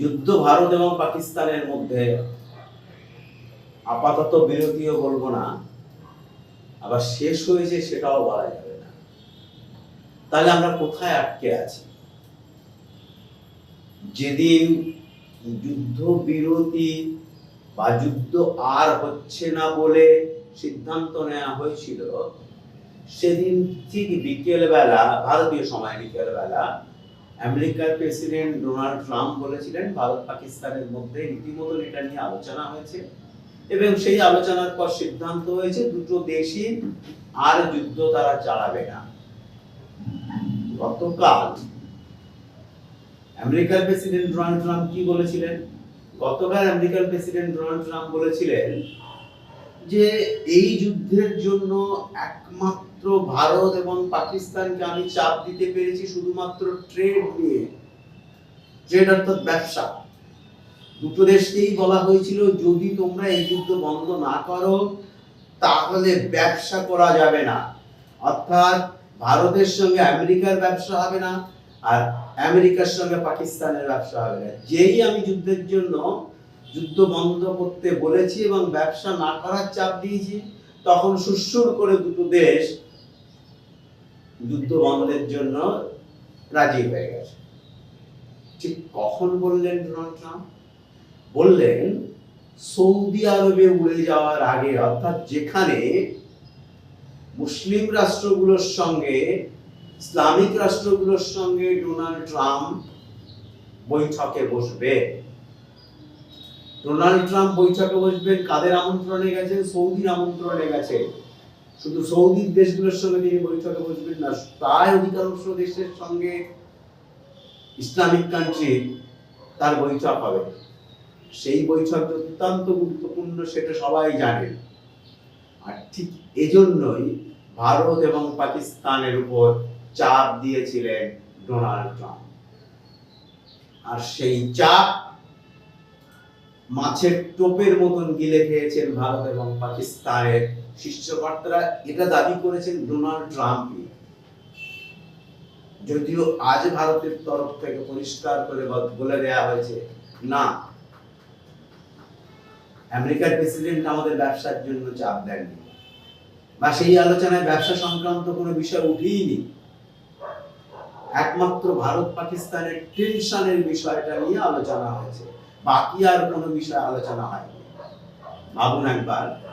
যুদ্ধ ভারত এবং পাকিস্তানের মধ্যে আপাতত বিরতিও বলব না, আবার শেষ হয়েছে সেটাও বলা যাবে না। তাহলে আমরা কোথায় আটকে আছি? যেদিন যুদ্ধ বিরতি বা যুদ্ধ আর হচ্ছে না বলে সিদ্ধান্ত নেওয়া হয়েছিল, সেদিন ঠিক বিকেলবেলা, ভারতীয় সময় বিকেল বেলা আমেরিকার প্রেসিডেন্ট ডোনাল্ড ট্রাম্প বলেছিলেন, ভারত পাকিস্তানের মধ্যে রীতিমতো এটা নিয়ে আলোচনা হয়েছে। এবং সেই আলোচনার পর সিদ্ধান্ত হয়েছে, দুটো দেশই আর যুদ্ধ তারা চালাবে না। গতকাল আমেরিকার প্রেসিডেন্ট ডোনাল্ড ট্রাম্প কি বলেছিলেন? গতকাল আমেরিকার প্রেসিডেন্ট ডোনাল্ড ট্রাম্প বলেছিলেন যে, এই যুদ্ধের জন্য একমাত্র ভারত এবং পাকিস্তানকে আমি চাপ দিতে পেরেছি শুধুমাত্র ট্রেড নিয়ে। ট্রেড অর্থাৎ ব্যবসা। দুটো দেশকেই বলা হয়েছিল, যদি তোমরা এই যুদ্ধ বন্ধ না করো, তাহলে ব্যবসা করা যাবে না। অর্থাৎ ভারতের সঙ্গে আমেরিকার ব্যবসা হবে না, আর আমেরিকার সঙ্গে পাকিস্তানের ব্যবসা হবে না। যেই আমি যুদ্ধের জন্য যুদ্ধ বন্ধ করতে বলেছি এবং ব্যবসা না করার চাপ দিয়েছি, তখন সুরসুর করে দুটো দেশ যুদ্ধ বন্ধের জন্য রাজি হয়ে গেছে। ঠিক কখন বললেন ডোনাল্ড ট্রাম্প? বললেন, সৌদি আরবে উড়ে যাওয়ার আগে, অর্থাৎ যেখানে মুসলিম রাষ্ট্রগুলোর সঙ্গে, ইসলামিক রাষ্ট্রগুলোর সঙ্গে ডোনাল্ড ট্রাম্প বৈঠকে বসবে। ডোনাল্ড ট্রাম্প বৈঠকে বসবেন, কাদের আমন্ত্রণে গেছেন? সৌদির আমন্ত্রণে গেছে শুধু সৌদির দেশগুলোর সঙ্গে তিনি বৈঠকে বসবেন না, প্রায় অধিকাংশ দেশের সঙ্গে ইসলামিক কান্ট্রি তার বৈঠক হবে। সেই বৈঠক অত্যন্ত গুরুত্বপূর্ণ, সেটা সবাই জানেন আর ঠিক এজন্যই ভারত এবং পাকিস্তানের উপর চাপ দিয়েছিলেন ডোনাল্ড ট্রাম্প। আর সেই চাপ মাছের টোপের মতন গিলে খেয়েছেন ভারত এবং পাকিস্তানের শীর্ষকর্তারা এটা দাবি করেছেন ডোনাল্ড ট্রাম্পই। যদিও আজ ভারতের তরফ থেকে পরিষ্কার করে বলে দেয়া হয়েছে, না। আমেরিকার প্রেসিডেন্ট আমাদের ব্যবসার জন্য চাপ দেননি। বা সেই আলোচনায় ব্যবসা সংক্রান্ত কোনো বিষয় উঠেইনি একমাত্র ভারত পাকিস্তানের টেনশনের বিষয়টা নিয়ে আলোচনা হয়েছে। বাকি আর কোনো বিষয় আলোচনা হয়নি। ভাবুন একবার।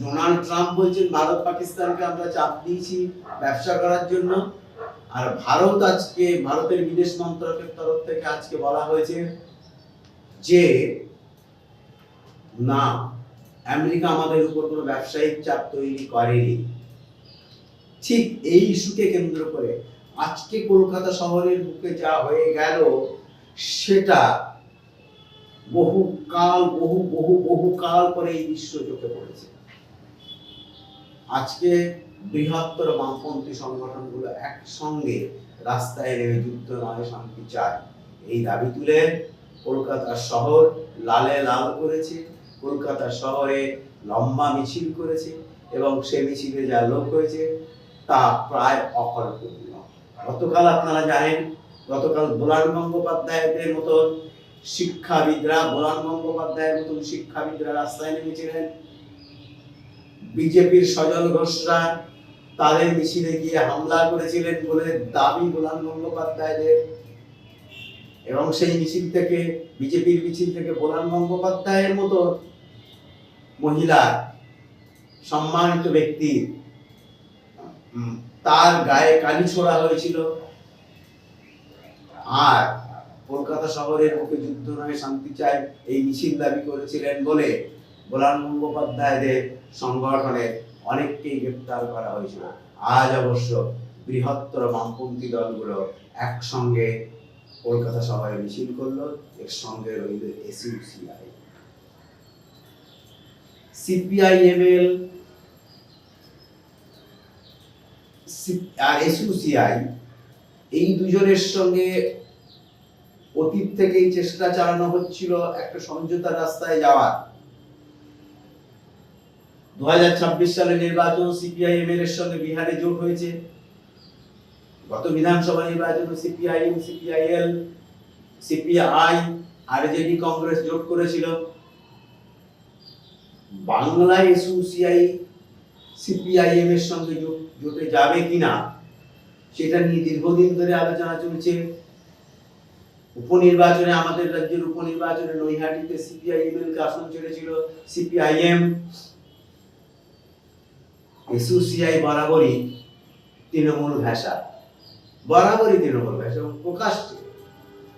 ডোনাল্ড ট্রাম্প বলছেন, ভারত পাকিস্তানকে আমরা চাপ দিয়েছি ব্যবসা করার জন্য। আর ভারত আজকে, ভারতের বিদেশ মন্ত্রকের তরফ থেকে আজকে বলা হয়েছে যে, না, আমেরিকা আমাদের উপর কোনো ব্যবসায়িক চাপ তৈরি করেনি। ঠিক এই ইস্যুকে কেন্দ্র করে আজকে কলকাতা শহরের বুকে যা হয়ে গেল, সেটা বহু কাল বহু বহু বহু কাল পরে এই বিশ্ব চোখে পড়েছে। আজকে বৃহত্তর বামপন্থী সংগঠনগুলো একসঙ্গে রাস্তায় নেমে যুদ্ধ নয় শান্তি চায়। এই দাবি তুলে কলকাতা শহর লালে লাল করেছে, কলকাতা শহরে লম্বা মিছিল করেছে এবং সে মিছিলে যা লোক হয়েছে তা প্রায় অকল্পনীয়। গতকাল আপনারা জানেন, গতকাল বোলান গঙ্গোপাধ্যায়দের মতন শিক্ষাবিদরা, বোলান গঙ্গোপাধ্যায়ের মতন শিক্ষাবিদরা রাস্তায় নেমেছিলেন। বিজেপির সজল ঘোষরা তাদের মিছিলে গিয়ে হামলা করেছিলেন বলে দাবি গোলাম গঙ্গোপাধ্যায়দের। এবং সেই মিছিল থেকে, বিজেপির মিছিল থেকে গোলাম গঙ্গোপাধ্যায়ের মতো মহিলা, সম্মানিত ব্যক্তি তার গায়ে কালি ছোড়া হয়েছিল। আর কলকাতা শহরের মুখে যুদ্ধ নয়, শান্তি চায় এই মিছিল দাবি করেছিলেন বলে গোলাম গঙ্গোপাধ্যায়দের সংগঠনে অনেককেই গ্রেপ্তার করা হয়েছিল। আজ অবশ্য বৃহত্তর বামপন্থী দলগুলো একসঙ্গে কলকাতা শহরে মিছিল করল এর সঙ্গে রইল এসইউসিআই। সিপিআইএমএল আর এসইউসিআই এই দুজনের সঙ্গে অতীত থেকেই চেষ্টা চালানো হচ্ছিল একটা সমঝোতার রাস্তায় যাওয়ার। দু সালে নির্বাচন সিপিআইএম এর সঙ্গে বিহারে জোট হয়েছে। গত বিধানসভা নির্বাচনে CPIM CPIL, CPI, RJD, Congress জোট করেছিল। বাংলায় এসইউসিআই সিপিআইএম এর সঙ্গে জোটে যাবে কিনা, সেটা নিয়ে দীর্ঘদিন ধরে আলোচনা চলছে। উপনির্বাচনে, আমাদের রাজ্যের উপনির্বাচনে নৈহাটিতে সিপিআইএম এর আসন ছেড়েছিল সিপিআইএম। এসইউসিআই বরাবরই তৃণমূল ভাষা। বরাবরই তৃণমূল ভাষা এবং প্রকাশ্যে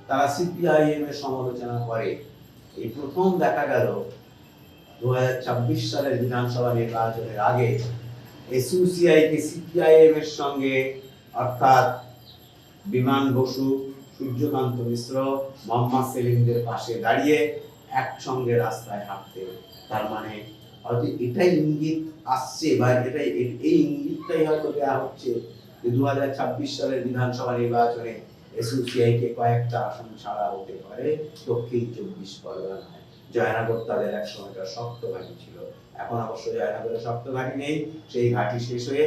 তারা সিপিআইএম এর সমালোচনা করে। এই প্রথম দেখা গেল দু সালের বিধানসভা নির্বাচনের আগে এসইউসিআই কে সিপিআইএম এর সঙ্গে অর্থাৎ বিমান বসু, সূর্যকান্ত মিশ্র, মোহাম্মদ সেলিমদের পাশে দাঁড়িয়ে একসঙ্গে রাস্তায় হাঁটতে। তার মানে হয়তো এটাই ইঙ্গিত আসছে বা এটাই, এই ইঙ্গিতটাই হয়তো দেওয়া হচ্ছে যে দুই হাজার ছাব্বিশ সালের বিধানসভা নির্বাচনে এসইউসিআই কে কয়েকটা আসন ছাড়া হতে পারে দক্ষিণ চব্বিশ পরগনায়। জয়নগর তাদের এক সময়কার শক্ত ঘাঁটি ছিল। এখন অবশ্য জয়নগরে শক্ত ঘাঁটি নেই, সেই ঘাঁটি শেষ হয়ে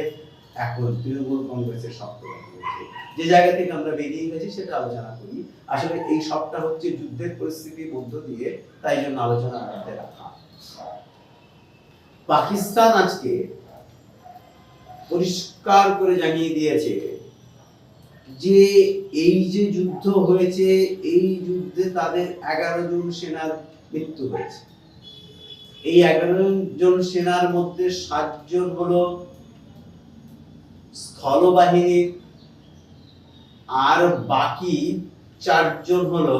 এখন তৃণমূল কংগ্রেসের শক্ত ঘাঁটি হয়েছে। যে জায়গা থেকে আমরা বেরিয়ে গেছি সেটা আলোচনা করি। আসলে এই সবটা হচ্ছে যুদ্ধের পরিস্থিতির মধ্য দিয়ে, তাই জন্য আলোচনা মধ্যে রাখা পাকিস্তান আজকে পরিষ্কার করে জানিয়ে দিয়েছে যে এই যে যুদ্ধ হয়েছে, এই যুদ্ধে তাদের এগারো জন সেনার মৃত্যু হয়েছে। এই এগারো জন সেনার মধ্যে সাতজন হলো স্থলবাহিনীর আর বাকি চারজন হলো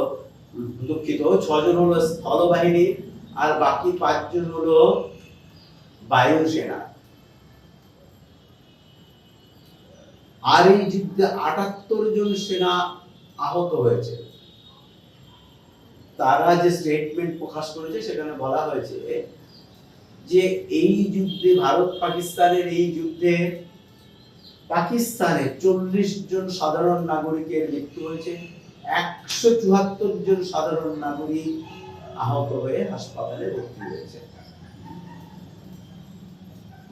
দুঃখিত, ছজন হলো স্থলবাহিনী আর বাকি পাঁচজন হলো বায়ুসেনা। আর এই যুদ্ধে আটাত্তর জন সেনা আহত হয়েছে। তারা যে স্টেটমেন্ট প্রকাশ করেছে, সেখানে বলা হয়েছে যে এই যুদ্ধে ভারত, পাকিস্তানের এই যুদ্ধে পাকিস্তানে চল্লিশ জন সাধারণ নাগরিকের মৃত্যু হয়েছে, একশো চুয়াত্তর জন সাধারণ নাগরিক আহত হয়ে হাসপাতালে ভর্তি হয়েছে।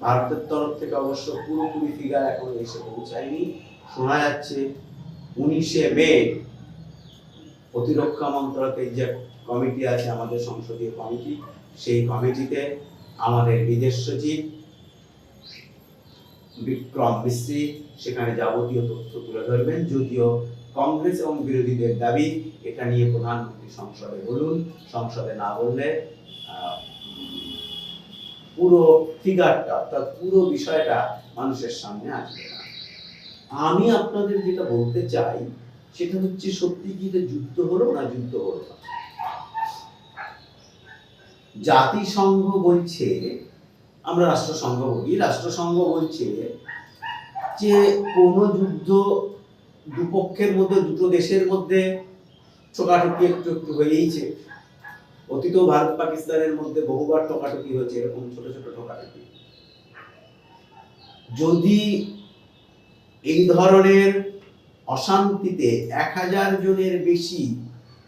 ভারতের তরফ থেকে অবশ্য পুরোপুরি ফিগার এখনও এসে পৌঁছায়নি। শোনা যাচ্ছে উনিশে মে প্রতিরক্ষা মন্ত্রকের যে কমিটি আছে, আমাদের সংসদীয় কমিটি, সেই কমিটিতে আমাদের বিদেশ সচিব বিক্রম মিস্ত্রি সেখানে যাবতীয় তথ্য তুলে ধরবেন। যদিও কংগ্রেস এবং বিরোধীদের দাবি, এটা নিয়ে প্রধানমন্ত্রী সংসদে বলুন, সংসদে না বললে পুরো ফিগারটা অর্থাৎ পুরো বিষয়টা মানুষের সামনে আসবে না। আমি আপনাদের যেটা বলতে চাই, সেটা হচ্ছে সত্যি কি যুদ্ধ হলো না যুদ্ধ হলো না? জাতিসংঘ বলছে, আমরা রাষ্ট্রসংঘ বলি, রাষ্ট্রসংঘ বলছে যে কোন যুদ্ধ দুপক্ষের মধ্যে, দুটো দেশের মধ্যে ছোকাঠুকি একটু একটু হয়েইছে। অতীতেও ভারত পাকিস্তানের মধ্যে বহুবার টোকাটুকি হয়েছে, এরকম ছোট ছোট টোকাটুকি যদি এই ধরনের অশান্তিতে এক হাজার জনের বেশি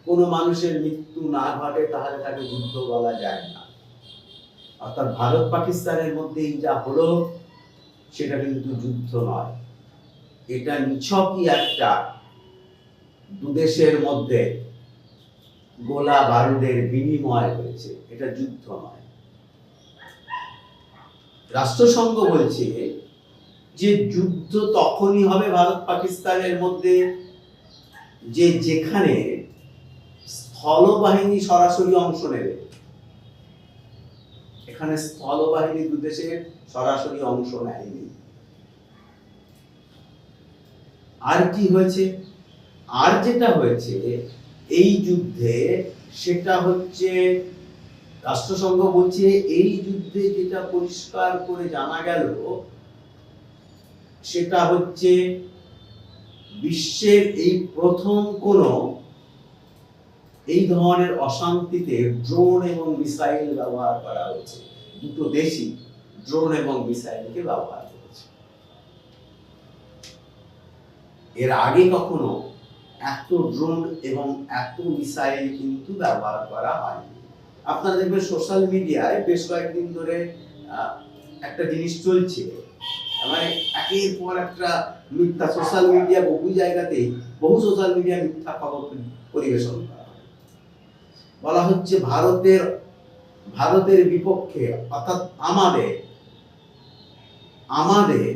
কোনো মানুষের মৃত্যু না ঘটে, তাহলে তাকে যুদ্ধ বলা যায় না। অর্থাৎ ভারত পাকিস্তানের মধ্যে যা হলো, সেটা কিন্তু যুদ্ধ নয়। এটা নিছকই একটা দুদেশের মধ্যে গোলা বারুদের বিনিময় হয়েছে। এটা যুদ্ধ নয়। রাষ্ট্রসংঘ বলছে যে যুদ্ধ তখনই হবে ভারত পাকিস্তানের মধ্যে যে যেখানে স্থলবাহিনী সরাসরি অংশ নেবে। এখানে স্থলবাহিনী দু দেশের সরাসরি অংশ নেয়নি। আর কি হয়েছে? আর যেটা হয়েছে এই যুদ্ধে সেটা হচ্ছে রাষ্ট্রসংঘ বলছে, এই যুদ্ধে যেটা পরিষ্কার করে জানা গেল, সেটা হচ্ছে বিশ্বের এই প্রথম কোন এই ধরনের অশান্তিতে ড্রোন এবং মিসাইল ব্যবহার করা হয়েছে। দুটো দেশই ড্রোন এবং মিসাইলকে ব্যবহার করেছে। এর আগে কখনো এত ড্রোন এবং এত মিসাইল কিন্তু ব্যবহার করা হয়নি। আপনারা দেখবেন সোশ্যাল মিডিয়ায় বেশ কয়েকদিন ধরে একটা জিনিস চলছে। মানে একের পর একটা মিথ্যা সোশ্যাল মিডিয়া বহু জায়গাতেই, বহু সোশ্যাল মিডিয়া মিথ্যা খবর পরিবেশন করা বলা হচ্ছে ভারতের ভারতের বিপক্ষে, অর্থাৎ আমাদের আমাদের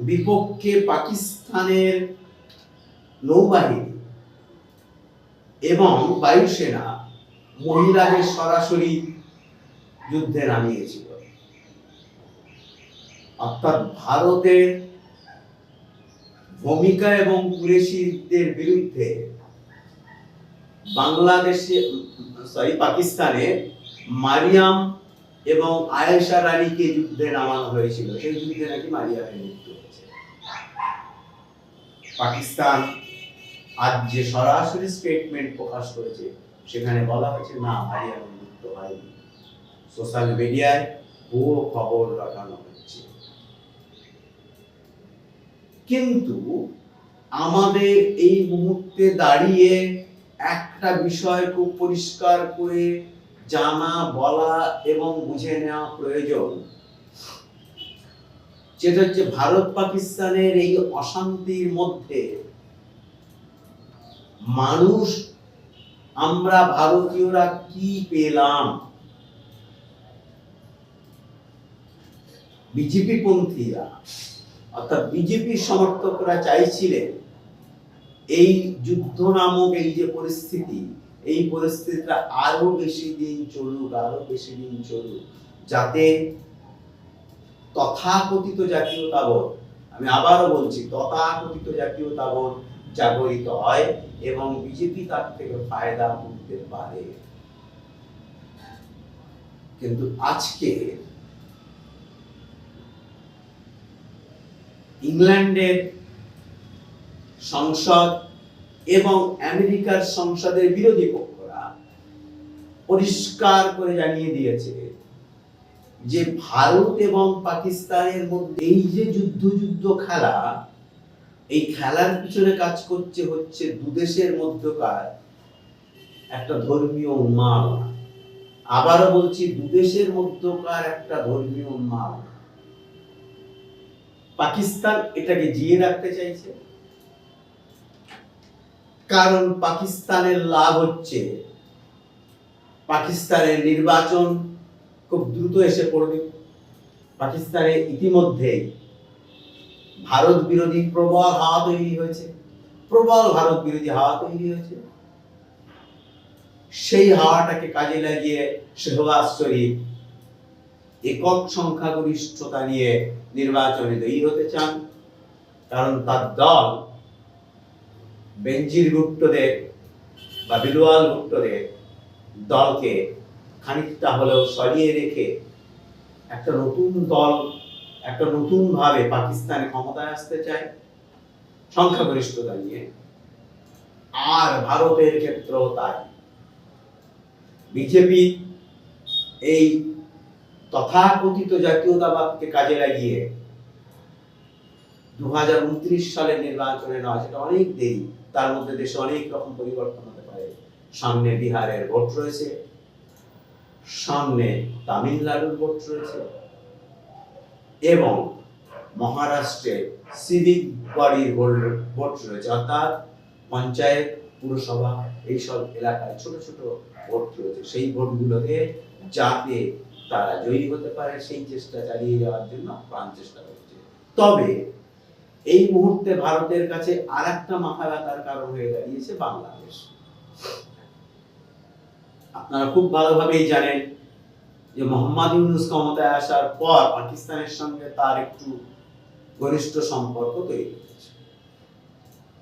বিপক্ষে পাকিস্তানের নৌবাহিনী এবং বায়ুসেনা মহিলাদের সরাসরি যুদ্ধে নামিয়েছিল। অর্থাৎ ভারতের ভূমিকা এবং কুরেশিদের বিরুদ্ধে বাংলাদেশে সরি পাকিস্তানে মারিয়াম এবং আয়েশা রানীকে যুদ্ধে নামানো হয়েছিল। সেই যুদ্ধে নাকি মারিয়ামের মৃত্যু হয়েছে। পাকিস্তান আজ যে সরাসরি স্টেটমেন্ট প্রকাশ করেছে, সেখানে বলা হয়েছে, না মারিয়ামের মৃত্যু হয়নি। সোশ্যাল মিডিয়ায় ভুয়ো খবর রটানো হচ্ছে। কিন্তু আমাদের এই মুহূর্তে দাঁড়িয়ে একটা বিষয় খুব পরিষ্কার করে জানা, বলা এবং বুঝে নেওয়া প্রয়োজন। যেটা হচ্ছে ভারত পাকিস্তানের এই অশান্তির মধ্যে মানুষ, আমরা ভারতীয়রা কি পেলাম? বিজেপি পন্থীরা অর্থাৎ বিজেপি সমর্থকরা চাইছিলেন এই যুদ্ধ নামক এই যে পরিস্থিতি এই পরিস্থিতিটা আরও বেশি দিন চলুক, আরও বেশি দিন চলুক, যাতে তথাকথিত জাতীয় জাতীয়তাবোধ আমি আবারও বলছি, তথাকথিত জাতীয় জাতীয়তাবোধ জাগরিত হয় এবং বিজেপি তার থেকে ফায়দা উঠতে পারে। কিন্তু আজকে ইংল্যান্ডের সংসদ এবং আমেরিকার সংসদের বিরোধী পক্ষরা পরিষ্কার করে জানিয়ে দিয়েছে যে ভারত এবং পাকিস্তানের মধ্যে এই যে যুদ্ধ যুদ্ধ খেলা, এই খেলার পিছনে কাজ করছে হচ্ছে দুদেশের মধ্যকার একটা ধর্মীয় উন্মাদনা। আবারও বলছি দুদেশের মধ্যকার একটা ধর্মীয় উন্মাদনা। পাকিস্তান এটাকে জিয়ে রাখতে চাইছে। কারণ পাকিস্তানের লাভ হচ্ছে। পাকিস্তানের নির্বাচন খুব দ্রুত এসে পড়বে। পাকিস্তানে ইতিমধ্যে ভারত বিরোধী প্রবল হাওয়া তৈরি হয়েছে। প্রবল ভারত বিরোধী হাওয়া তৈরি হয়েছে। সেই হাওয়াটাকে কাজে লাগিয়ে শেহবাজ শরীফ একক সংখ্যাগরিষ্ঠতা নিয়ে নির্বাচনে জয়ী হতে চান। কারণ তার দল বেঞ্জির গুপ্তদের বা বিলওয়াল গুপ্তদের দলকে খানিকটা হলেও সরিয়ে রেখে একটা নতুন দল, একটা নতুন ভাবে পাকিস্তানে ক্ষমতায় আসতে চায়, সংখ্যাগরিষ্ঠতা নিয়ে। আর ভারতের ক্ষেত্রেও তাই। বিজেপি এই তথাকথিত জাতীয়তাবাদকে কাজে লাগিয়ে দু হাজার উনত্রিশ সালের নির্বাচনে নয় সেটা অনেক দেরি। তার মধ্যে দেশে অনেক রকম পরিবর্তন হতে পারে। সামনে বিহারের ভোট রয়েছে, সামনে তামিলনাড়ুর ভোট রয়েছে এবং মহারাষ্ট্রে সিভিক বডির ভোট রয়েছে, অর্থাৎ পঞ্চায়েত, পুরসভা এইসব এলাকায় ছোট ছোট ভোট রয়েছে। সেই ভোটগুলোকে যাতে তারা জয়ী হতে পারে, সেই চেষ্টা চালিয়ে যাওয়ার জন্য প্রাণ চেষ্টা করছে। তবে এই মুহূর্তে ভারতের কাছে আর একটা মাথা ব্যথার কারণ হয়ে দাঁড়িয়েছে বাংলাদেশ। আপনারা খুব ভালোভাবেই জানেন যে মোহাম্মদ ইউনুস ক্ষমতায় আসার পর পাকিস্তানের সঙ্গে তার একটু ঘনিষ্ঠ সম্পর্ক তৈরি হয়েছে।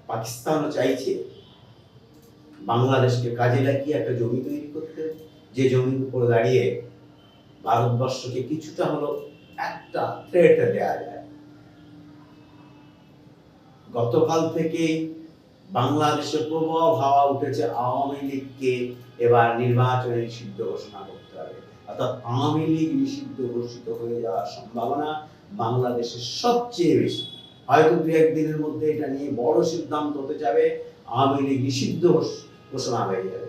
পাকিস্তানও চাইছে বাংলাদেশকে কাজে লাগিয়ে একটা জমি তৈরি করতে। যে জমির উপর দাঁড়িয়ে ভারতবর্ষকে কিছুটা হলো একটা থ্রেট দেওয়া যায়। গতকাল থেকে বাংলাদেশে প্রবল হাওয়া উঠেছে আওয়ামী লীগকে। এবার নির্বাচনে নিষিদ্ধ ঘোষণা করতে হবে। অর্থাৎ আওয়ামী লীগ নিষিদ্ধ ঘোষিত হয়ে যাওয়ার সম্ভাবনা বাংলাদেশের সবচেয়ে বেশি। হয়তো দু একদিনের মধ্যে এটা নিয়ে বড় সিদ্ধান্ত হতে যাবে, আওয়ামী লীগ নিষিদ্ধ ঘোষণা হয়ে যাবে।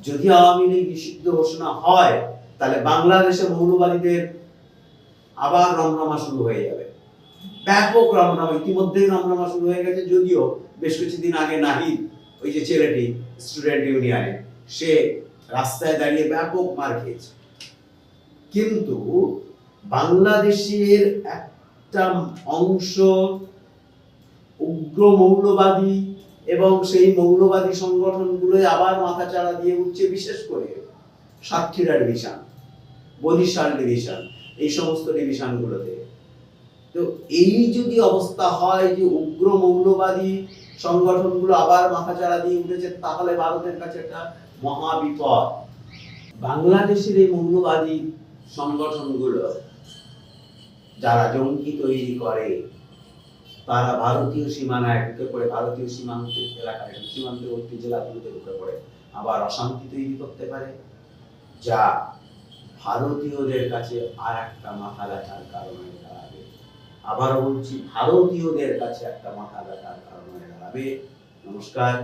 যদি আওয়ামী লীগ নিষিদ্ধ ঘোষণা হয়, তাহলে বাংলাদেশে মৌলবাদীদের আবার রমরমা শুরু হয়ে যাবে। ব্যাপক রমরমা ইতিমধ্যেই রমরমা শুরু হয়ে গেছে যদিও বেশ কিছুদিন আগে নাহিদ, ওই যে ছেলেটি স্টুডেন্ট ইউনিয়নে সে রাস্তায় দাঁড়িয়ে ব্যাপক মার খেয়েছে। কিন্তু বাংলাদেশের একটা অংশ উগ্র মৌলবাদী এবং সেই মৌলবাদী সংগঠনগুলো আবার মাথাচাড়া দিয়ে উঠছে, বিশেষ করে সাতক্ষীরা ডিভিশন বরিশাল ডিভিশন এই সমস্ত ডিভিশনগুলোতে তো এই যদি অবস্থা হয় যে উগ্র মৌলবাদী সংগঠনগুলো আবার মাথাচাড়া দিয়ে উঠেছে, তাহলে ভারতের কাছে একটা মহা বিপদ। বাংলাদেশের এই মৌলবাদী সংগঠনগুলো, যারা জঙ্গি তৈরি করে, তারা ভারতীয় সীমানায় ঢুকে পড়ে ভারতীয় সীমান্ত এলাকায় সীমান্তবর্তী জেলাগুলোতে ঢুকে পড়ে, আবার অশান্তি তৈরি করতে পারে, যা ভারতীয়দের কাছে আর একটা মাথা ব্যথার কারণ হয়ে দাঁড়াবে। আবারও বলছি ভারতীয়দের কাছে একটা মাথা ব্যথার কারণ হয়ে দাঁড়াবে। নমস্কার।